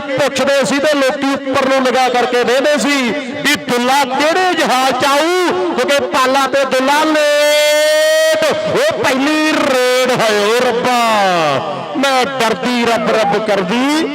ਪੁੱਛਦੇ ਸੀ ਤੇ ਲੋਕੀ ਉੱਪਰ ਨੂੰ ਨਿਗਾਹ ਕਰਕੇ ਵੇਖਦੇ ਸੀ ਵੀ ਦੁੱਲਾ ਕਿਹੜੇ ਜਹਾਜ਼ ਚ ਆਊ? ਕਿਉਂਕਿ ਪਾਲਾ ਤੇ ਦੁੱਲਾ ਲੇਟ। ਉਹ ਪਹਿਲੀ ਰੇਡ ਹੋਏ ਰੱਬਾ। ਮੈਂ ਡਰਦੀ, ਰੱਬ ਰੱਬ ਕਰਦੀ।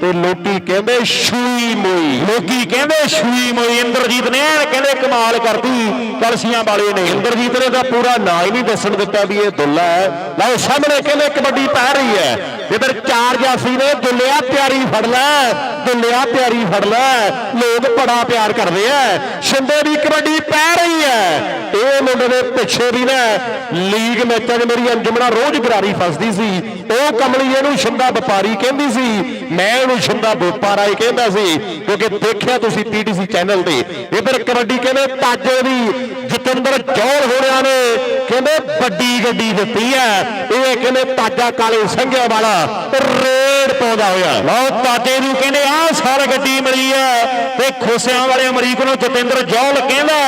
ਤੇ ਲੋਕੀ ਕਹਿੰਦੇ ਸ਼ੂਈ ਮੋਈ। ਲੋਕੀ ਕਹਿੰਦੇ ਸ਼ੂਈ ਮੋਈ। ਇੰਦਰਜੀਤ ਨੇ ਕਹਿੰਦੇ, ਕਮਾਲ ਕਰਦੀ ਕਲਸੀਆਂ ਵਾਲੇ ਨੇ। ਇੰਦਰਜੀਤ ਨੇ ਤਾਂ ਪੂਰਾ ਨਾਂ ਹੀ ਨਹੀਂ ਦੱਸਣ ਦਿੱਤਾ ਵੀ ਇਹ ਦੁੱਲਾ ਹੈ। ਲਓ, ਸਾਹਮਣੇ ਕਹਿੰਦੇ, ਕਬੱਡੀ ਪੈ ਰਹੀ ਹੈ। ਇਧਰ ਚਾਰ ਜਾਫੀ ਨੇ, ਦੁੱਲਿਆ ਪਿਆਰੀ ਫੜ ਲੈ, ਦੁੱਲਿਆ ਪਿਆਰੀ ਫੜ ਲੈ। ਲੋਕ ਬੜਾ ਪਿਆਰ ਕਰਦੇ ਆ। ਸ਼ਿੰਦੇ ਦੀ ਕਬੱਡੀ ਪੈ ਰਹੀ ਹੈ। ਇਹ ਮੁੰਡੇ ਦੇ ਪਿੱਛੇ ਵੀ ਨਾ। ਲੀਗ ਮੈਚਾਂ 'ਚ ਮੇਰੀ ਅੰਜਮਣਾ ਰੋਜ਼ ਗਰਾਰੀ ਫਸਦੀ ਸੀ। ਉਹ ਕਮਲੀ ਇਹਨੂੰ ਸ਼ਿੰਦਾ ਵਪਾਰੀ ਕਹਿੰਦੀ ਸੀ। ਮੈਂ ਇਹਨੂੰ ਸ਼ਿੰਦਾ ਵਪਾਰਾਈ ਕਹਿੰਦਾ ਸੀ। ਕਿਉਂਕਿ ਦੇਖਿਆ ਤੁਸੀਂ ਪੀਟੀਸੀ ਚੈਨਲ ਤੇ। ਇਧਰ ਕਬੱਡੀ ਕਹਿੰਦੇ ਤਾਜੇ ਦੀ ਜਤਿੰਦਰ ਜੌਲ ਹੋਰਿਆਂ ਨੇ, ਕਹਿੰਦੇ ਵੱਡੀ ਗੱਡੀ ਦਿੱਤੀ ਹੈ। ਇਹ ਕਹਿੰਦੇ ਤਾਜਾ ਕਾਲੇ ਸੰਘਿਆ ਵਾਲਾ ਰੇਡ ਪਾਉਂਦਾ ਹੋਇਆ। ਲਓ, ਤਾਜੇ ਨੂੰ ਕਹਿੰਦੇ ਆਹ ਸਾਰ ਗੱਡੀ ਮਿਲੀ ਹੈ ਤੇ ਖੋਸਿਆਂ ਵਾਲੇ ਅਮਰੀਕ ਨੂੰ ਜਤਿੰਦਰ ਜੌਲ ਕਹਿੰਦਾ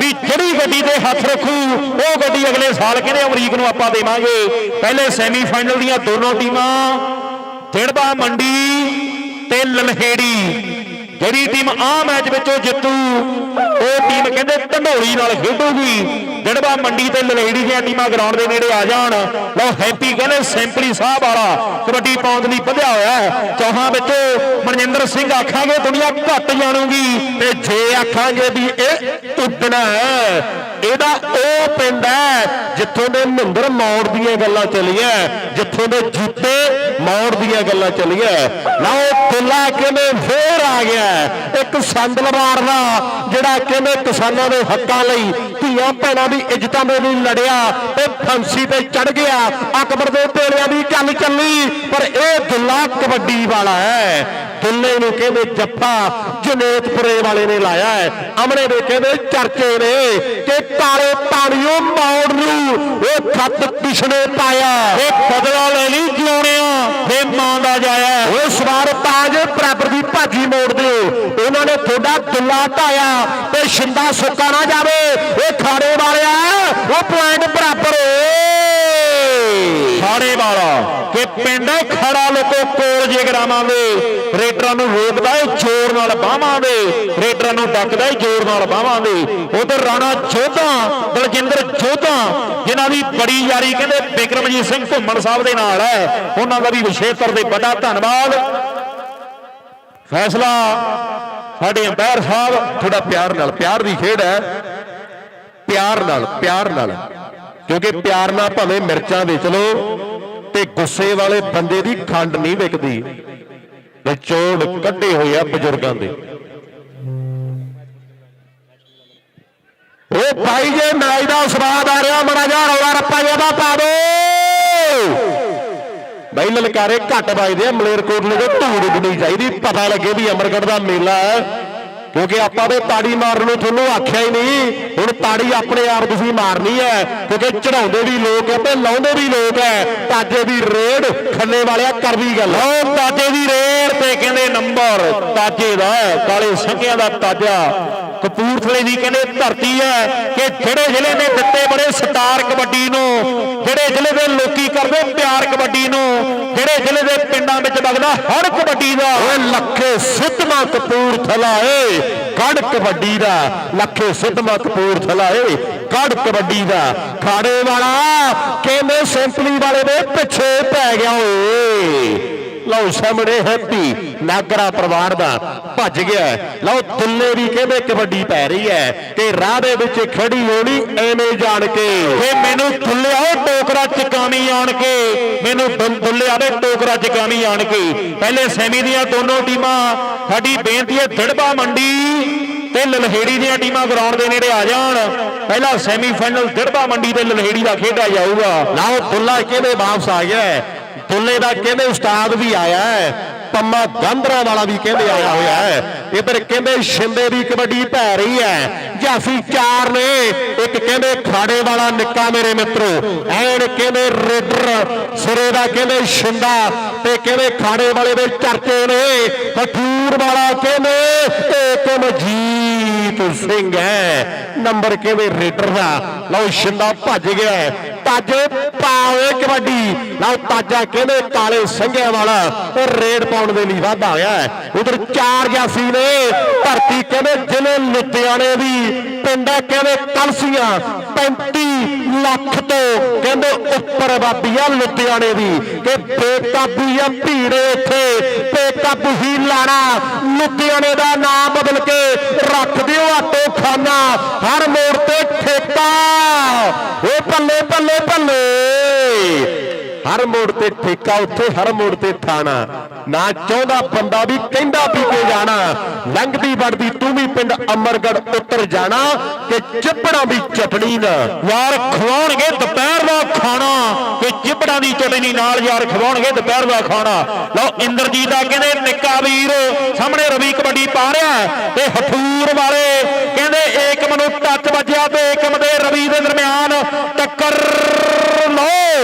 ਵੀ ਜਿਹੜੀ ਗੱਡੀ ਤੇ ਹੱਥ ਰੱਖੂ, ਉਹ ਗੱਡੀ ਅਗਲੇ ਸਾਲ ਕਹਿੰਦੇ ਅਮਰੀਕ ਨੂੰ ਆਪਾਂ ਦੇਵਾਂਗੇ। ਪਹਿਲੇ ਸੈਮੀਫਾਈਨਲ ਦੀਆਂ ਦੋਨੋਂ ਟੀਮਾਂ ਡਿੜਬਾ ਮੰਡੀ ਤੇ ਲਲਹੇੜੀ। ਜਿਹੜੀ ਟੀਮ ਆ ਮੈਚ ਵਿੱਚੋਂ ਜਿੱਤੂ, ਉਹ ਟੀਮ ਕਹਿੰਦੇ ਢੰਡੋਲੀ ਨਾਲ ਖੇਡੂਗੀ। ਡਿੜਬਾ ਮੰਡੀ ਤੇ ਲਲਹੇੜੀ ਦੀਆਂ ਟੀਮਾਂ ਗਰਾਊਂਡ ਦੇ ਨੇੜੇ ਆ ਜਾਣ। ਲਓ ਹੈਪੀ ਕਹਿੰਦੇ ਸੈਂਪਲੀ ਸਾਹਿਬ ਵਾਲਾ ਕਬੱਡੀ ਪਾਉਣ ਲਈ ਵਧਿਆ ਹੋਇਆ ਚੌਹਾਂ ਵਿੱਚ ਮਨਜਿੰਦਰ ਸਿੰਘ ਆਖਾਂਗੇ, ਦੁਨੀਆ ਘੱਟ ਜਾਣੂਗੀ। ਤੇ ਜੇ ਆਖਾਂਗੇ ਵੀ ਇਹ ਉੱਡਣਾ ਇਹਦਾ ਉਹ ਪਿੰਡ ਹੈ ਜਿੱਥੋਂ ਦੇ ਮਹਿੰਦਰ ਮੌੜ ਦੀਆਂ ਗੱਲਾਂ ਚੱਲੀਆਂ, ਜਿੱਥੋਂ ਦੇ ਜੁੱਤੇ ਮੌੜ ਦੀਆਂ ਗੱਲਾਂ ਚੱਲੀਆਂ। ਲਓ ਦੁੱਲਾ ਕਹਿੰਦੇ ਫੇਰ ਆ ਗਿਆ। ਇੱਕ ਸੰਦਲਵਾਰ ਦਾ ਜਿਹੜਾ ਕਿਵੇਂ ਕਿਸਾਨਾਂ ਦੇ ਹੱਕਾਂ ਲਈ ਧੀਆਂ ਭੈਣਾਂ ਦੀ ਇੱਜ਼ਤਾਂ ਦੇ ਲਈ ਲੜਿਆ ਤੇ ਫਾਂਸੀ ਤੇ ਚੜ ਗਿਆ। ਅਕਬਰ ਦੇ ਢੇਲਿਆਂ ਦੀ ਗੱਲ ਚੱਲੀ, ਪਰ ਇਹ ਦੁੱਲਾ ਕਬੱਡੀ ਵਾਲਾ ਹੈ। ਦੁੱਲੇ ਨੂੰ ਕਹਿੰਦੇ ਜੱਫਾ ਜਨੇਤਪੁਰੇ ਵਾਲੇ ਨੇ ਲਾਇਆ ਹੈ। ਅਮਨੇ ਦੇ ਕਹਿੰਦੇ ਚਰਚੇ ਨੇ ਕਿ ਕਾਲੇ ਪਾਣੀਓ ਮੌੜ ਨੂੰ ਇਹ ਖੱਤ ਕਿਸ਼ਨੇ ਪਾਇਆ। ਇਹ ਬਦਲਾ ਲੈ ਲਈ ਜਿਉਣਿਆ ਫੇ ਮਾਂ ਦਾ ਜਾਇਆ। ਉਹ ਸਵਾਰ ਤਾਜ ਬਰਾਬਰ ਦੀ ਭਾਜੀ ਮੋੜ ਦਿਓ। ਉਹਨਾਂ ਨੇ ਤੁਹਾਡਾ ਦੁੱਲਾ ਢਾਇਆ ਤੇ ਸ਼ਿੰਦਾ ਸੁੱਕਾ ਨਾ ਜਾਵੇ। ਇਹ ਖਾੜੇ ਵਾਲਿਆ ਉਹ ਪੁਆਇੰਟ ਬਰਾਬਰ ਏ। ਖਾੜੇ ਵਾਲਾ ਕਿ ਪਿੰਡ ਖੜਾ ਲੋਕੋ ਕੋਲ ਜਿਗਰਾਵਾਂ ਦੇ। ਰੇਡਰਾਂ ਨੂੰ ਰੋਕਦਾ ਏ, ਜ਼ੋਰ ਨਾਲ ਬਾਹਾਂ ਦੇ। ਰੇਡਰਾਂ ਨੂੰ ਡੱਕਦਾ ਏ, ਜ਼ੋਰ ਨਾਲ ਬਾਹਾਂ ਦੇ। ਉਧਰ ਰਾਣਾ ਜੋਧਾ ਦਲਜਿੰਦਰ ਜੋਧਾ, ਜਿਨ੍ਹਾਂ ਦੀ ਬੜੀ ਯਾਰੀ ਕਹਿੰਦੇ ਬਿਕਰਮਜੀਤ ਸਿੰਘ ਘੁੰਮਣ ਸਾਹਿਬ ਦੇ ਨਾਲ ਹੈ। ਉਹਨਾਂ ਦਾ ਵੀ ਵਿਸ਼ੇਸ਼ਤਰ ਦੇ ਵੱਡਾ ਧੰਨਵਾਦ। ਫੈਸਲਾ ਸਾਡੇ ਅੰਪਾਇਰ ਸਾਹਿਬ, ਤੁਹਾਡਾ ਪਿਆਰ ਨਾਲ, ਪਿਆਰ ਦੀ ਖੇਡ ਹੈ। ਪਿਆਰ ਨਾਲ ਪਿਆਰ ਨਾਲ। ਕਿਉਂਕਿ ਪਿਆਰ ਨਾਲ ਭਾਵੇਂ ਮਿਰਚਾਂ ਵੇਚ ਲਓ ਤੇ ਗੁੱਸੇ ਵਾਲੇ ਬੰਦੇ ਦੀ ਖੰਡ ਨਹੀਂ ਵਿਕਦੀ। ਵਿਚੋੜ ਕੱਢੇ ਹੋਏ ਆ ਬਜ਼ੁਰਗਾਂ ਦੇ। ਉਹ ਭਾਈ ਜੇ ਮੈਚ ਦਾ ਸਵਾਦ ਆ ਰਿਹਾ, ਮੜਾ ਜਾ ਰੌਲਾ ਰੱਪਾ ਜਿਹਾ ਪਾ ਦੋ। ਬਈ ਲਲਕਾਰੇ ਘੱਟ ਵੱਜਦੇ ਆ, ਮਲੇਰਕੋਟਲੇ ਦੇ ਧੂੜ ਉੱਡਣੀ ਚਾਹੀਦੀ। ਪਤਾ ਲੱਗੇ ਵੀ ਅਮਰਗੜ੍ਹ ਦਾ ਮੇਲਾ ਹੈ। ਕਿਉਂਕਿ ਆਪਾਂ ਤੇ ਤਾੜੀ ਮਾਰਨ ਨੂੰ ਤੁਹਾਨੂੰ ਆਖਿਆ ਹੀ ਨਹੀਂ। ਹੁਣ ਤਾੜੀ ਆਪਣੇ ਆਪ ਤੁਸੀਂ ਮਾਰਨੀ ਹੈ, ਕਿਉਂਕਿ ਚੜਾਉਂਦੇ ਵੀ ਲੋਕ ਹੈ ਤੇ ਲਾਉਂਦੇ ਵੀ ਲੋਕ ਹੈ, ਤਾਜੇ ਦੀ ਰੇਡ, ਖੰਨੇ ਵਾਲਿਆ ਕਰ ਵੀ ਗੱਲ। ਉਹ ਤਾਜੇ ਦੀ ਰੇਡ ਤੇ ਕਹਿੰਦੇ ਨੰਬਰ, ਤਾਜੇ ਦਾ ਕਾਲੇ ਸੰਘਿਆਂ ਦਾ ਤਾਜਾ। ਕਪੂਰਥਲੇ ਦੀ ਕਹਿੰਦੇ ਧਰਤੀ ਹੈ ਕਿ ਜਿਹੜੇ ਜ਼ਿਲ੍ਹੇ ਨੇ ਦਿੱਤੇ ਬੜੇ ਸਟਾਰ ਕਬੱਡੀ ਨੂੰ, ਜਿਹੜੇ ਜ਼ਿਲ੍ਹੇ ਦੇ ਲੋਕੀ ਕਰਦੇ ਪਿਆਰ ਕਬੱਡੀ ਨੂੰ, ਜਿਹੜੇ ਜ਼ਿਲ੍ਹੇ ਦੇ ਪਿੰਡਾਂ ਵਿੱਚ ਵਗਦਾ ਹਰ ਕਬੱਡੀ ਦਾ। ਓਏ ਲੱਖੇ ਸਿੱਧਮਾ ਕਪੂਰਥਲਾ ਏ ਗੜ ਕਬੱਡੀ ਦਾ। ਲੱਖੇ ਸਿੱਧਮਾ ਕਪੂਰਥਲਾ ਏ ਗੜ ਕਬੱਡੀ ਦਾ। ਖਾੜੇ ਵਾਲਾ ਕਹਿੰਦੇ ਸਿੰਪਲੀ ਵਾਲੇ ਦੇ ਪਿੱਛੇ ਪੈ ਗਿਆ ਓਏ। ਲਓ ਸਾਹਮਣੇ ਹੈਪੀ, ਨਾਗਰਾ ਪਰਿਵਾਰ ਦਾ ਭੱਜ ਗਿਆ ਲਓ ਦੁੱਲੇ ਵੀ ਕਹਿੰਦੇ ਕਬੱਡੀ ਪੈ ਰਹੀ ਹੈ ਤੇ ਰਾਹ ਦੇ ਵਿੱਚ ਖੜੀ ਹੋਣੀ ਐਵੇਂ ਜਾਣ ਕੇ। ਫੇ ਮੈਨੂੰ ਦੁੱਲਿਆ ਉਹ ਟੋਕਰਾ ਚਕਾਵੀਂ ਆਣ ਕੇ। ਮੈਨੂੰ ਦੁੱਲਿਆ ਦੇ ਟੋਕਰਾ ਚਕਾਵੀਂ ਆਣ ਕੇ। ਪਹਿਲੇ ਸੈਮੀ ਦੀਆਂ ਦੋਨੋਂ ਟੀਮਾਂ, ਸਾਡੀ ਬੇਨਤੀ ਹੈ ਦਿੜਬਾ ਮੰਡੀ ਤੇ ਲਲਹੇੜੀ ਦੀਆਂ ਟੀਮਾਂ ਗਰਾਊਂਡ ਦੇ ਨੇੜੇ ਆ ਜਾਣ। ਪਹਿਲਾ ਸੈਮੀਫਾਈਨਲ ਦਿੜਬਾ ਮੰਡੀ ਤੇ ਲਲਹੇੜੀ ਦਾ ਖੇਡਿਆ ਜਾਊਗਾ। ਲਓ ਦੁੱਲਾ ਕਹਿੰਦੇ ਵਾਪਸ ਆ ਗਿਆ ਹੈ। ਦਾ ਕਹਿੰਦੇ ਉਸਤਾਦ ਵੀ ਆਇਆ ਹੈ, ਪੰਮਾ ਗੰਧਰਾ ਵਾਲਾ ਵੀ ਕਹਿੰਦੇ ਆਇਆ ਹੋਇਆ ਹੈ ਇਧਰ ਕਹਿੰਦੇ ਸ਼ਿੰਦੇ ਦੀ ਕਬੱਡੀ ਪੈ ਰਹੀ ਹੈ ਜਾਫੀ ਚਾਰ ਨੇ, ਇੱਕ ਕਹਿੰਦੇ ਖਾੜੇ ਵਾਲਾ ਨਿੱਕਾ ਮੇਰੇ ਮਿੱਤਰੋ, ਐਨ ਕਹਿੰਦੇ ਰੇਡਰ, ਸਿਰੇ ਦਾ ਕਹਿੰਦੇ ਸ਼ਿੰਦਾ, ਤੇ ਕਹਿੰਦੇ ਖਾੜੇ ਵਾਲੇ ਦੇ ਚਰਚੇ ਨੇ, ਹਠੂਰ ਵਾਲਾ ਕਹਿੰਦੇ ਜੀ ਮਜੀਤ ਸਿੰਘ ਹੈ। ਨੰਬਰ ਕਹਿੰਦੇ ਰੇਡਰ ਦਾ? ਲਓ ਸ਼ਿੰਦਾ ਭੱਜ ਗਿਆ ਤੱਜ ਪਾਵੇ ਕਬੱਡੀ। ਲਓ ਤਾਜਾ ਕਹਿੰਦੇ ਕਾਲੇ ਸੰਘਿਆਂ ਵਾਲਾ ਉਹ ਰੇਡ ਪਾਉਣ ਦੇ ਲਈ ਵਾਧਾ ਹੋਇਆ ਉਧਰ ਚਾਰ ਜਾਸੀ ਨੇ। ਧਰਤੀ ਕਹਿੰਦੇ ਜਿਵੇਂ ਲੁਧਿਆਣੇ ਦੀ, ਪਿੰਡ ਕਹਿੰਦੇ ਕਲਸੀਆਂ 35 ਲੱਖ ਤੋਂ, ਕਹਿੰਦੇ ਉੱਪਰ ਆਬਾਦੀ ਲੁਧਿਆਣੇ ਦੀ ਕਿ ਬੇਕਾਬੂ ਆ ਭੀੜੇ ਇੱਥੇ ਬੇਕਾਬੂ ਹੀ ਲਾਣਾ। ਲੁਧਿਆਣੇ ਦਾ ਨਾਮ ਬਦਲ ਕੇ ਰੱਖ ਦਿਓ ਆਟੋ ਖਾਨਾ, ਹਰ ਮੋੜ ਤੇ ਠੇਕਾ। ਓ ਬੱਲੇ ਬੱਲੇ ਬੱਲੇ ਹਰ ਮੋੜ ਤੇ ਠੇਕਾ, ਉੱਥੇ ਹਰ ਮੋੜ ਤੇ ਥਾਣਾ। ਨਾ ਚਾਹੁੰਦਾ ਬੰਦਾ ਵੀ ਕਹਿੰਦਾ ਵੀ ਕੇ ਜਾਣਾ। ਲੰਘਦੀ ਵੜਦੀ ਤੂੰ ਵੀ ਪਿੰਡ ਅਮਰਗੜ ਉੱਤਰ ਜਾਣਾ ਕਿ ਚਿੱਪੜਾਂ ਵੀ ਚਟਣੀ ਨਾ। ਯਾਰ ਖਵਾਉਣਗੇ ਦੁਪਹਿਰ ਦਾ ਖਾਣਾ ਤੇ ਚਿਪੜਾਂ ਦੀ ਚਟਨੀ ਨਾਲ ਯਾਰ ਖਵਾਉਣਗੇ ਦੁਪਹਿਰ ਦਾ ਖਾਣਾ। ਲਓ, ਇੰਦਰਜੀਤ ਦਾ ਕਹਿੰਦੇ, ਨਿੱਕਾ ਵੀਰ ਸਾਹਮਣੇ ਰਵੀ ਕਬੱਡੀ ਪਾ ਰਿਹਾ ਤੇ ਹਠੂਰ ਵਾਲੇ ਕਹਿੰਦੇ, ਏਕਮ ਨੂੰ ਟੱਚ ਵੱਜਿਆ ਤੇ ਏਕਮ ਦੇ ਰਵੀ ਦੇ ਦਰਮਿਆਨ ਟੱਕਰ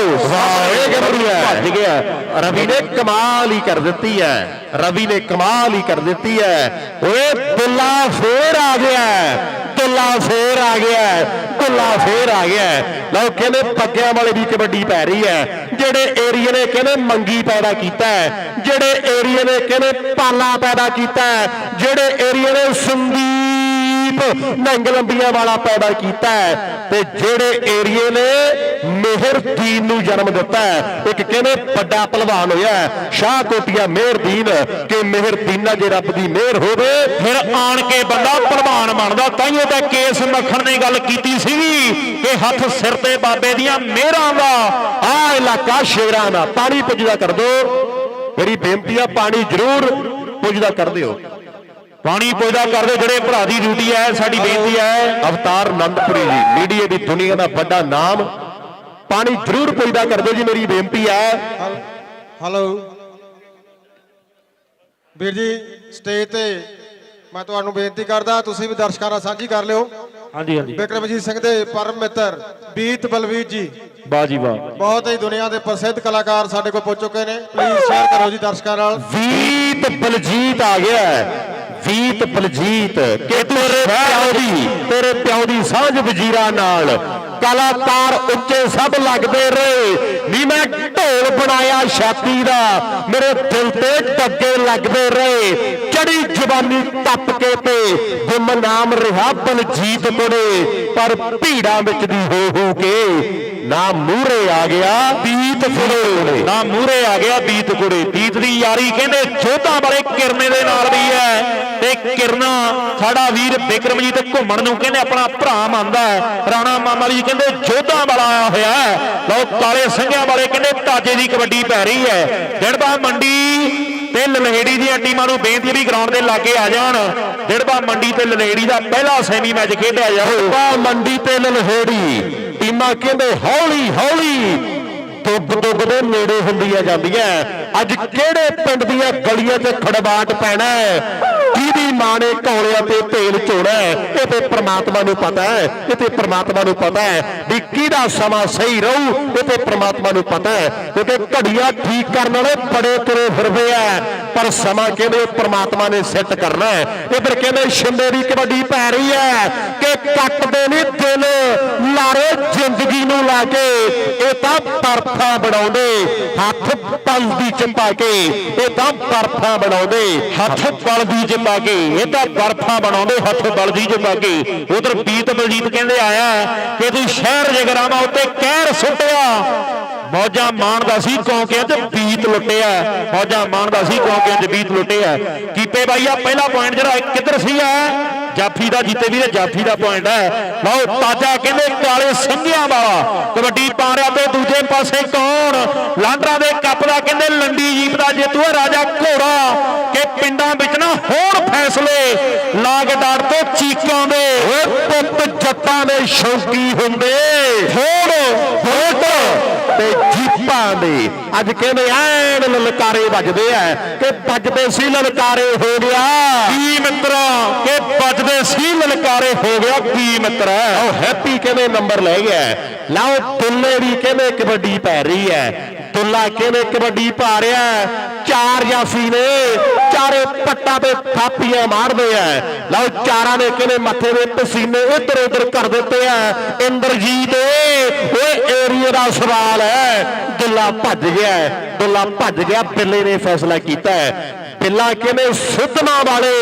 ਵਾਹ ਇਹ ਗੱਭਰੂ ਹੈ। ਭੱਜ ਗਿਆ। ਰਵੀ ਨੇ ਕਮਾਲ ਹੀ ਕਰ ਦਿੱਤੀ ਹੈ। ਰਵੀ ਨੇ ਕਮਾਲ ਹੀ ਕਰ ਦਿੱਤੀ ਹੈ। ਓਏ ਦੁੱਲਾ ਫੇਰ ਆ ਗਿਆ। ਦੁੱਲਾ ਫੇਰ ਆ ਗਿਆ। ਦੁੱਲਾ ਫੇਰ ਆ ਗਿਆ। ਲਓ ਕਹਿੰਦੇ ਪੱਗਿਆਂ ਵਾਲੇ ਦੀ ਕਬੱਡੀ ਪੈ ਰਹੀ ਹੈ। ਜਿਹੜੇ ਏਰੀਏ ਨੇ ਕਹਿੰਦੇ ਮੰਗੀ ਪੈਦਾ ਕੀਤਾ ਜਿਹੜੇ ਏਰੀਏ ਨੇ ਕਹਿੰਦੇ ਪਾਲਾ ਪੈਦਾ ਕੀਤਾ ਜਿਹੜੇ ਏਰੀਏ ਨੇ ਸੰਦੀਪ ਨੰਗ ਲੰਬੀਆਂ ਵਾਲਾ ਪੈਦਾ ਕੀਤਾ ਹੈ ਤੇ ਜਿਹੜੇ ਏਰੀਏ ਨੇ ਮਿਹਰਦੀਨ ਨੂੰ ਜਨਮ ਦਿੱਤਾ ਹੈ। ਇੱਕ ਕਹਿੰਦੇ ਵੱਡਾ ਪਹਿਲਵਾਨ ਹੋਇਆ ਸ਼ਾਹ ਕੋਟੀਆ ਮਿਹਰਦੀਨ ਕਿ ਮਿਹਰਦੀਨਾ ਜੇ ਰੱਬ ਦੀ ਮਿਹਰ ਹੋਵੇ। ਫਿਰ ਆਣ ਕੇ ਬੰਦਾ ਪ੍ਰਧਾਨ ਬਣਦਾ। ਤਾਈਓ ਤਾਂ ਕੇਸ ਮੱਖਣ ਨੇ ਗੱਲ ਕੀਤੀ ਸੀਗੀ ਕਿ ਹੱਥ ਸਿਰ ਤੇ ਬਾਬੇ ਦੀਆਂ ਮਿਹਰਾਂ ਦਾ ਆ ਇਲਾਕਾ ਸ਼ੇਰਾਂ ਦਾ। ਪਾਣੀ ਪੁੱਜਦਾ ਕਰ ਦਿਓ। ਮੇਰੀ ਬੇਨਤੀ ਆ, ਪਾਣੀ ਜ਼ਰੂਰ ਪੁੱਜਦਾ ਕਰ ਦਿਓ। ਪਾਣੀ ਪੁੱਜਦਾ ਕਰਦੇ ਜਿਹੜੇ ਭਰਾ ਦੀ ਡਿਊਟੀ ਹੈ ਸਾਡੀ ਬੇਨਤੀ ਹੈ ਅਵਤਾਰ ਆਨੰਦਪੁਰੀ ਜੀ ਮੀਡੀਆ ਦੀ ਦੁਨੀਆ ਦਾ ਵੱਡਾ ਨਾਮ ਪਾਣੀ ਜ਼ਰੂਰ ਪੁੱਜਦਾ ਕਰ ਦਿਓ ਜੀ ਮੇਰੀ ਬੇਨਤੀ ਹੈ। ਹੈਲੋ ਵੀਰ ਜੀ ਸਟੇਜ ਤੇ ਮੈਂ ਤੁਹਾਨੂੰ ਬੇਨਤੀ ਕਰਦਾ ਤੁਸੀਂ ਵੀ ਦਰਸ਼ਕਾਂ ਨਾਲ ਸਾਂਝੀ ਕਰ ਲਿਓ। ਹਾਂਜੀ ਹਾਂਜੀ। ਵਿਕਰਮਜੀਤ ਸਿੰਘ ਦੇ ਪਰਮ ਮਿੱਤਰ ਬੀਤ ਬਲਵੀਰ ਜੀ। ਬਾਜੀ ਵਾਹ। ਬਹੁਤ ਹੀ ਦੁਨੀਆ ਦੇ ਪ੍ਰਸਿੱਧ ਕਲਾਕਾਰ ਸਾਡੇ ਕੋਲ ਪਹੁੰਚ ਚੁੱਕੇ ਨੇ। ਪਲੀਜ਼ ਸ਼ੇਅਰ ਕਰੋ ਜੀ ਦਰਸ਼ਕਾਂ ਨਾਲ। ਵੀਤ ਬਲਜੀਤ ਆ ਗਿਆ ਹੈ। ਬਲਜੀਤ, ਕਿ ਤੇਰੇ ਪਿਓ ਦੀ, ਤੇਰੇ ਪਿਓ ਦੀ ਸਾਂਝ ਵਜ਼ੀਰਾ ਨਾਲ ਕਲਾਕਾਰ ਉੱਚੇ ਸਭ ਲੱਗਦੇ ਰਹੇ ਨੀ ਮੈਂ ਢੋਲ ਬਣਾਇਆ ਛਾਤੀ ਦਾ, ਮੇਰੇ ਦਿਲ ਤੇ ਟੱਗੇ ਲੱਗਦੇ ਰਹੇ ਚੜੀ ਜਵਾਨੀ ਟੱਪ ਕੇ ਤੇ ਗੁੰਮਨਾਮ ਰਿਹਾ ਬਲਜੀਤ ਕੋਲੇ ਪਰ ਭੀੜਾਂ ਵਿੱਚ ਦੀ ਹੋ ਹੋ ਕੇ ਨਾ ਮੂਹਰੇ ਆ ਗਿਆ ਬੀਤ ਫੜੋੜੇ ਨਾ ਮੂਰੇ ਆ ਗਿਆ ਬੀਤ ਕੁੜੇ। ਬੀਤ ਦੀ ਯਾਰੀ ਕਹਿੰਦੇ ਜੋਧਾਂ ਵਾਲੇ ਕਿਰਨੇ ਦੇ ਨਾਲ ਵੀ ਹੈ। ਤੇ ਕਿਰਨਾ ਸਾਡਾ ਵੀਰ ਬਿਕਰਮਜੀਤ ਘੁੰਮਣ ਨੂੰ ਕਹਿੰਦੇ ਆਪਣਾ ਭਰਾ ਮੰਨਦਾ ਹੈ। ਰਾਣਾ ਮਾਮਾ ਜੀ ਕਹਿੰਦੇ ਜੋਧਾਂ ਵਾਲਾ ਆਇਆ ਹੋਇਆ ਹੈ। ਲਓ ਕਾਲੇ ਸਿੰਘਾਂ ਵਾਲੇ ਕਹਿੰਦੇ ਤਾਜੇ ਦੀ ਕਬੱਡੀ ਪੈ ਰਹੀ ਹੈ। ਡਿੜਬਾ ਮੰਡੀ ਤੇ ਲਲਹੇੜੀ ਦੀਆਂ ਟੀਮਾਂ ਨੂੰ ਬੇਨਤੀ ਹੈ ਵੀ ਗਰਾਊਂਡ ਦੇ ਲਾਗੇ ਆ ਜਾਣ। ਡਿੜਬਾ ਮੰਡੀ ਤੇ ਲਲਹੇੜੀ ਦਾ ਪਹਿਲਾ ਸੈਮੀ ਮੈਚ ਖੇਡਿਆ ਜਾਊ। ਬਾ ਮੰਡੀ ਤੇ ਲਲਹੇੜੀ ਟੀਮਾਂ ਕਹਿੰਦੇ ਹੌਲੀ ਹੌਲੀ ਦੁੱਗ ਦੁੱਗ ਦੇ ਨੇੜੇ ਹੁੰਦੀਆਂ ਜਾਂਦੀਆਂ। ਅੱਜ ਕਿਹੜੇ ਪਿੰਡ ਦੀਆਂ ਗਲੀਆਂ 'ਚ ਖੜਵਾਟ ਪੈਣਾ ਹੈ ਕਿਹਦੀ ਮਾਂ ਨੇ ਕੌਲਿਆਂ ਤੇ ਤੇਲ ਚੋਣਾ ਇਹ ਤੇ ਪ੍ਰਮਾਤਮਾ ਨੂੰ ਪਤਾ ਹੈ, ਇਹ ਤੇ ਪ੍ਰਮਾਤਮਾ ਨੂੰ ਪਤਾ ਹੈ ਵੀ ਕਿਹਦਾ ਸਮਾਂ ਸਹੀ ਰਹੂ, ਇਹ ਤੇ ਪ੍ਰਮਾਤਮਾ ਨੂੰ ਪਤਾ ਹੈ, ਕਿਉਂਕਿ ਘੜੀਆਂ ਠੀਕ ਕਰਨ ਵਾਲੇ ਬੜੇ ਤੁਰੇ ਫਿਰਦੇ ਆ। ਪਰ ਸਮਾਂ ਕਹਿੰਦੇ ਪ੍ਰਮਾਤਮਾ ਨੇ ਸੈੱਟ ਕਰਨਾ ਹੈ? ਇਧਰ ਕਹਿੰਦੇ, ਸ਼ਿੰਦੇ ਦੀ ਕਬੱਡੀ ਪੈ ਰਹੀ ਹੈ ਕਿ ਕੱਟਦੇ ਨਹੀਂ ਦਿਲ, ਲਾਰੇ ਜ਼ਿੰਦਗੀ ਨੂੰ ਲਾ ਕੇ, ਇਹ ਤਾਂ ਬਰਫਾਂ ਬਣਾਉਂਦੇ, ਹੱਥ ਪਲਦੀ ਚ ਪਾ ਕੇ, ਇਹ ਤਾਂ ਬਰਫਾਂ ਬਣਾਉਂਦੇ, ਹੱਥ ਬਲਦੀ ਦੀ ਪਾ ਕੇ, ਇਹ ਤਾਂ ਬਰਫਾਂ ਬਣਾਉਂਦੇ, ਹੱਥ ਬਲਦੀ ਚ ਪਾ ਕੇ। ਉਧਰ ਬੀਤ ਬਲਜੀਤ ਕਹਿੰਦੇ ਆਇਆ ਕਿ ਤੂੰ ਸ਼ਹਿਰ ਜਗਰਾਵਾਂ ਉੱਤੇ ਕਹਿਰ ਸੁੱਟਿਆ। ਮੌਜਾਂ ਮਾਣਦਾ ਸੀ ਕੌਂਕਿਆਂ 'ਚ ਬੀਤ ਲੁੱਟਿਆ ਮੌਜਾਂ ਮਾਣਦਾ ਸੀ ਕੌਂਕਿਆਂ 'ਚ ਬੀਤ ਲੁੱਟਿਆ ਕੀਪੇ ਬਾਈ ਪਹਿਲਾ ਪੁਆਇੰਟ ਜਿਹੜਾ ਕਿੱਧਰ ਸੀ ਆ, ਜਾਫੀ ਦਾ ਜੀਤੇ ਵੀਰੇ, ਜਾਫੀ ਦਾ ਪੁਆਇੰਟ ਹੈ। ਲਓ, ਤਾਜਾ ਕਹਿੰਦੇ ਕਾਲੇ ਸਿੰਘਿਆਂ ਵਾਲਾ ਕਬੱਡੀ ਪਾ ਰਿਹਾ ਤੇ ਦੂਜੇ ਪਾਸੇ ਕੌਣ? ਲਾਂਡਰਾ ਦੇ ਕੱਪ ਦਾ ਕਹਿੰਦੇ ਲੰਡੀ ਜੀਪ ਦਾ ਜੇਤੂ ਹੈ, ਰਾਜਾ ਘੋੜਾ। ਕਿ ਪਿੰਡਾਂ ਵਿੱਚ ਨਾ ਹੋਣ ਫੈਸਲੇ, ਲਾਗ ਤੋਂ ਚੀਕਾਂ ਦੇ। ਓਏ ਪੁੱਤ ਜੱਟਾਂ ਦੇ ਸ਼ੌਕੀ ਹੁੰਦੇ। ਹੋੜ ਹੋੜ ਤੇ ਜੀਪਾਂ ਦੇ। ਅੱਜ ਕਹਿੰਦੇ ਐਨ ਲਲਕਾਰੇ ਵੱਜਦੇ ਆ ਕਿ ਵੱਜਦੇ ਸੀ ਲਲਕਾਰੇ ਹੋ ਗਿਆ। ਕੀ ਮਿੱਤਰਾ? ਕਿ ਵੱਜਦੇ ਸੀ ਲਲਕਾਰੇ ਹੋ ਗਿਆ ਕੀ ਮਿੱਤਰਾ? ਉਹ ਹੈਪੀ ਕਹਿੰਦੇ ਨੰਬਰ ਲੈ ਗਿਆ। ਲਓ ਦੁੱਲੇ ਦੀ ਕਹਿੰਦੇ ਕਬੱਡੀ ਪੈ ਰਹੀ ਹੈ। ਦੁੱਲਾ ਕਹਿੰਦੇ ਕਬੱਡੀ ਪਾ ਰਿਹਾ। ਚਾਰ ਜਾਫੀ ਨੇ, ਚਾਰੇ ਪੱਟਾਂ ਤੇ ਥਾਪੀਆਂ ਮਾਰਦੇ ਆ। ਲਓ, ਚਾਰਾਂ ਨੇ ਕਹਿੰਦੇ ਮੱਥੇ ਦੇ ਪਸੀਨੇ ਇੱਧਰ ਉੱਧਰ ਕਰ ਦਿੱਤੇ ਆ। ਇੰਦਰਜੀਤ ਓਏ ਏਰੀਏ ਦਾ ਸਵਾਲ ਹੈ। ਦੁੱਲਾ ਭੱਜ ਗਿਆ ਹੈ। ਦੁੱਲਾ ਭੱਜ ਗਿਆ, ਬਿੱਲੇ ਨੇ ਫੈਸਲਾ ਕੀਤਾ ਹੈ। ਬਿੱਲਾ ਕਹਿੰਦੇ ਸੁੱਧਣਾ ਵਾਲੇ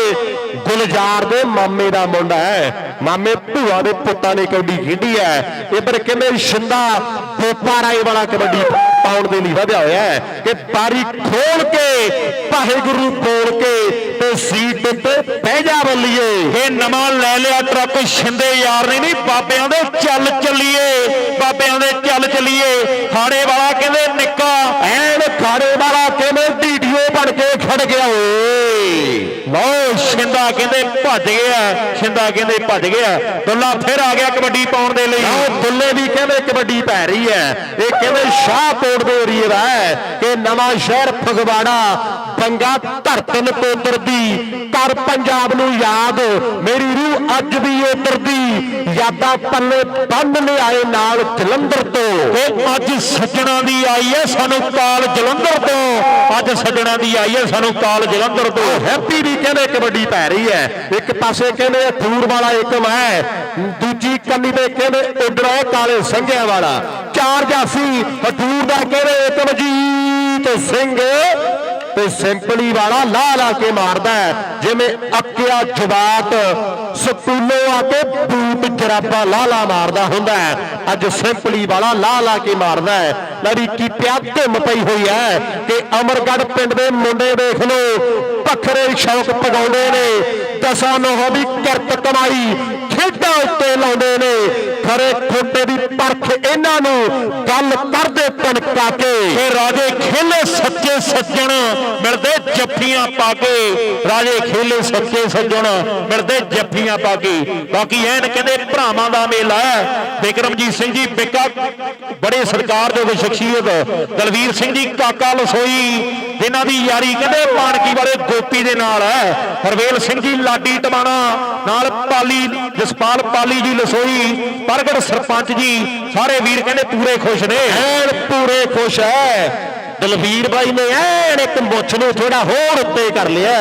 ਗੁਲਜ਼ਾਰ ਦੇ ਮਾਮੇ ਦਾ ਮੁੰਡਾ ਹੈ? ਮਾਮੇ ਭੂਆ ਦੇ ਪੁੱਤਾਂ ਨੇ ਕਬੱਡੀ ਖੇਡੀ ਹੈ। ਇੱਧਰ ਕਹਿੰਦੇ ਸ਼ਿੰਦਾ ਪੋਪਾ ਰਾਏ ਵਾਲਾ ਕਬੱਡੀ ਪਾਉਣ ਦੇ ਲਈ ਵਧਿਆ ਹੋਇਆ ਹੈ ਕਿ ਬਾਰੀ ਖੋਲ ਕੇ ਵਾਹਿਗੁਰੂ ਬੋਲ ਕੇ ਤੇ ਸੀਟ ਤੇ ਬਹਿ ਜਾ ਬੱਲੀਏ। ਇਹ ਨਵਾਂ ਲੈ ਲਿਆ ਟਰੱਕ ਛਿੰਦੇ ਯਾਰ ਨੇ ਨਹੀਂ ਬਾਬਿਆਂ ਦੇ ਚੱਲ ਚੱਲੀਏ, ਬਾਬਿਆਂ ਦੇ ਚੱਲ ਚੱਲੀਏ। ਖਾੜੇ ਵਾਲਾ ਕਹਿੰਦੇ ਨਿੱਕਾ ਐਨ ਖਾੜੇ ਵਾਲਾ ਕਹਿੰਦੇ ਵੀਡੀਓ ਬਣ ਕੇ ਖੜ ਗਿਆ ਓਏ ਲਓ ਛਿੰਦਾ ਕਹਿੰਦੇ ਭੱਜ ਗਿਆ ਛਿੰਦਾ ਕਹਿੰਦੇ ਭੱਜ ਗਿਆ। ਦੁੱਲਾ ਫਿਰ ਆ ਗਿਆ ਕਬੱਡੀ ਪਾਉਣ ਦੇ ਲਈ। ਆਹ ਦੁੱਲੇ ਦੀ ਕਹਿੰਦੇ ਕਬੱਡੀ ਪੈ ਰਹੀ ਹੈ। ਇਹ ਕਹਿੰਦੇ ਸ਼ਾਹਕੋਟ ਦੇ ਏਰੀਏ ਦਾ ਹੈ ਕਿ ਨਵਾਂ ਸ਼ਹਿਰ ਫਗਵਾੜਾ ਬੰਗਾ ਧਰਤਨ ਕੋਤਰ ਦੀ ਕਰ ਪੰਜਾਬ ਨੂੰ ਯਾਦ ਮੇਰੀ ਰੂਹ ਅੱਜ ਵੀ ਉਤਰ ਦੀ ਯਾਦਾਂ ਪੱਲੇ ਬੰਨ ਲਿਆਏ ਨਾਲ ਜਲੰਧਰ ਤੋਂ। ਤੇ ਅੱਜ ਸੱਜਣਾ ਦੀ ਆਈ ਹੈ ਸਾਨੂੰ ਕਾਲ ਜਲੰਧਰ ਤੋਂ। ਅੱਜ ਸੱਜਣਾ ਦੀ ਆਈ ਹੈ ਸਾਨੂੰ ਕਾਲ ਜਲੰਧਰ ਤੋਂ। ਹੈਪੀ ਵੀ ਕਹਿੰਦੇ ਕਬੱਡੀ ਪੈ ਰਹੀ ਹੈ। ਇੱਕ ਪਾਸੇ ਕਹਿੰਦੇ ਠੂਰ ਵਾਲਾ ਏਕਮ ਹੈ ਦੂਜੀ ਕੰਨੀ ਤੇ ਕਹਿੰਦੇ ਉਡਰਾ ਕਾਲੇ ਸੰਘਿਆਂ ਵਾਲਾ। ਚਾਰ ਜਾਫੀ ਹਟੂਰ ਦਾ ਕਹਿੰਦੇ ਏਕਮ ਜੀਤ ਸਿੰਘ। ਤੇ ਸਿੰਪਲੀ ਵਾਲਾ ਲਾ ਲਾ ਕੇ ਮਾਰਦਾ ਹੈ, ਜਿਵੇਂ ਅੱਕਿਆ ਜਵਾਕ ਸਕੂਲੋਂ ਆ ਕੇ ਬੂਟ ਜਰਾਬਾ ਲਾ ਲਾ ਮਾਰਦਾ ਹੁੰਦਾ ਹੈ। ਅੱਜ ਸਿੰਪਲੀ ਵਾਲਾ ਲਾ ਲਾ ਕੇ ਮਾਰਦਾ ਹੈ। ਲੜੀ ਕੀ ਧੁੰਮ ਪਈ ਹੋਈ ਹੈ ਕਿ ਅਮਰਗੜ੍ਹ ਪਿੰਡ ਦੇ ਮੁੰਡੇ ਦੇਖ ਲਓ ਪਖਰੇ ਸ਼ੌਕ ਪਗਾਉਂਦੇ ਨੇ। ਦਸਾਂ ਨੋਹ ਵੀ ਕਿਰਤ ਕਮਾਈ ਖੇਡਾਂ ਉੱਤੇ ਲਾਉਂਦੇ ਨੇ। ਖਰੇ ਖੋਟੇ ਦੀ ਪਰਖ ਇਹਨਾਂ ਨੂੰ ਗੱਲ ਕਰਦੇ ਤਨਕਾ ਕੇ ਤੇ ਰਾਜੇ ਖੇਲੇ ਸੱਚੇ ਸੱਜਣ, ਮਿਲਦੇ ਜੱਫੀਆਂ ਪਾ ਕੇ। ਰਾਜੇ ਖੇਲੇ ਸੱਚੇ ਸੱਜਣ, ਮਿਲਦੇ ਜੱਫੀਆਂ ਪਾ ਕੇ। ਬਾਕੀ ਐਨ ਕਹਿੰਦੇ ਭਰਾਵਾਂ ਦਾ ਮੇਲਾ ਹੈ। ਬਿਕਰਮਜੀਤ ਸਿੰਘ ਜੀ ਬਿੱਕਾ ਬੜੇ ਸਤਿਕਾਰਯੋਗ ਸ਼ਖਸੀਅਤ ਦਲਵੀਰ ਸਿੰਘ ਜੀ, ਕਾਕਾ ਲਸੋਈ, ਜਿਨ੍ਹਾਂ ਦੀ ਯਾਰੀ ਕਹਿੰਦੇ ਮਾਨਕੀ ਵਾਲੇ ਗੋਪੀ ਦੇ ਨਾਲ ਹੈ। ਹਰਵੇਲ ਸਿੰਘ ਜੀ, ਲਾਡੀ ਟਵਾਣਾ, ਨਾਲ ਪਾਲੀ, ਜਸਪਾਲ ਪਾਲੀ ਜੀ ਲਸੋਈ। ਪ੍ਰਗਟ ਸਰਪੰਚ ਜੀ, ਸਾਰੇ ਵੀਰ ਕਹਿੰਦੇ ਪੂਰੇ ਖੁਸ਼ ਨੇ। ਐਨ ਪੂਰੇ ਖੁਸ਼ ਹੈ ਦਲਵੀਰ ਬਾਈ ਨੇ ਐਨ ਇੱਕ ਮੁੱਛ ਨੂੰ ਥੋੜਾ ਹੋਰ ਉੱਤੇ ਕਰ ਲਿਆ।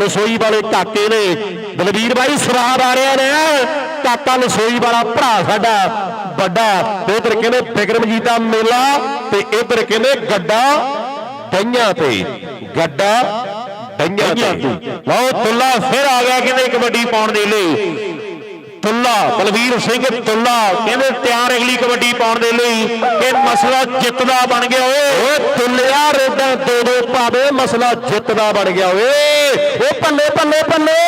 ਲਸੋਈ ਵਾਲੇ ਕਾਕੇ ਨੇ, ਦਲਵੀਰ ਬਾਈ ਸਵਾਦ ਆ ਰਿਹਾ ਨੇ ਕਾਕਾ ਲਸੋਈ ਵਾਲਾ ਭਰਾ ਸਾਡਾ ਵੱਡਾ। ਤੇ ਇਧਰ ਕਹਿੰਦੇ ਬਿਕਰਮਜੀਤ ਦਾ ਮੇਲਾ ਤੇ ਇਧਰ ਕਹਿੰਦੇ ਗੱਡਾ ਦਈਆਂ ਤੇ। ਗੱਡਾ ਦਈਆਂ ਤੇ। ਲਓ, ਤੁੱਲਾ ਫਿਰ ਆ ਗਿਆ ਕਹਿੰਦੇ ਕਬੱਡੀ ਪਾਉਣ ਦੇ ਲਈ। ਤੁੱਲਾ, ਬਲਵੀਰ ਸਿੰਘ ਤੁੱਲਾ ਕਹਿੰਦੇ ਤਿਆਰ ਅਗਲੀ ਕਬੱਡੀ ਪਾਉਣ ਦੇ ਲਈ ਇਹ ਮਸਲਾ ਜਿੱਤਦਾ ਬਣ ਗਿਆ ਓਏ। ਓਏ ਤੁਲਿਆ ਰੋਡਾਂ ਦੋ ਦੋ ਪਾਵੇ ਮਸਲਾ ਜਿੱਤਦਾ ਬਣ ਗਿਆ ਓਏ। ਉਹ ਪੱਲੇ ਪੱਲੇ ਪੱਲੇ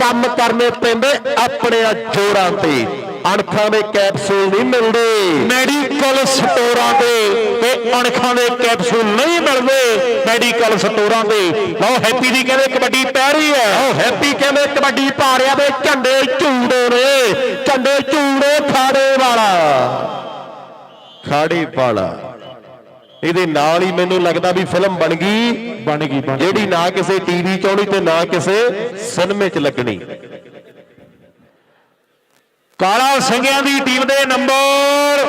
ਕੰਮ ਕਰਨੇ ਪੈਂਦੇ ਆਪਣੇ ਆ ਜੋਰਾਂ ਤੇ। ਅਣਖਾਂ ਦੇ ਕੈਪਸੂਲ ਨਹੀਂ ਮਿਲਦੇ। ਮੈਡੀਕਲ ਸਟੋਰਾਂ ਦੇ ਤੇ ਅਣਖਾਂ ਦੇ ਕੈਪਸੂਲ ਨਹੀਂ ਮਿਲਦੇ। ਮੈਡੀਕਲ ਸਟੋਰਾਂ ਦੇ। ਲਓ ਹੈਪੀ ਦੀ ਕਹਿੰਦੇ ਕਬੱਡੀ ਪੈ ਰਹੀ ਹੈ। ਉਹ ਹੈਪੀ ਕਹਿੰਦੇ ਕਬੱਡੀ ਪਾ ਰਿਆ ਵੇ ਝੰਡੇ ਝੂੜੇ ਨੇ। ਝੰਡੇ ਝੂੜੇ ਖਾੜੇ ਵਾਲਾ। ਖਾੜੇ ਵਾਲਾ। ਇਹਦੇ ਨਾਲ ਹੀ ਮੈਨੂੰ ਲੱਗਦਾ ਵੀ ਫਿਲਮ ਬਣ ਗਈ ਬਣ ਗਈ। ਜਿਹੜੀ ਨਾ ਕਿਸੇ ਟੀਵੀ 'ਚ ਆਉਣੀ ਤੇ ਨਾ ਕਿਸੇ ਸਿਨੇਮੇ 'ਚ ਲੱਗਣੀ। ਕਾਲਾ ਸਿੰਘਿਆਂ ਦੀ ਟੀਮ ਦੇ ਨੰਬਰ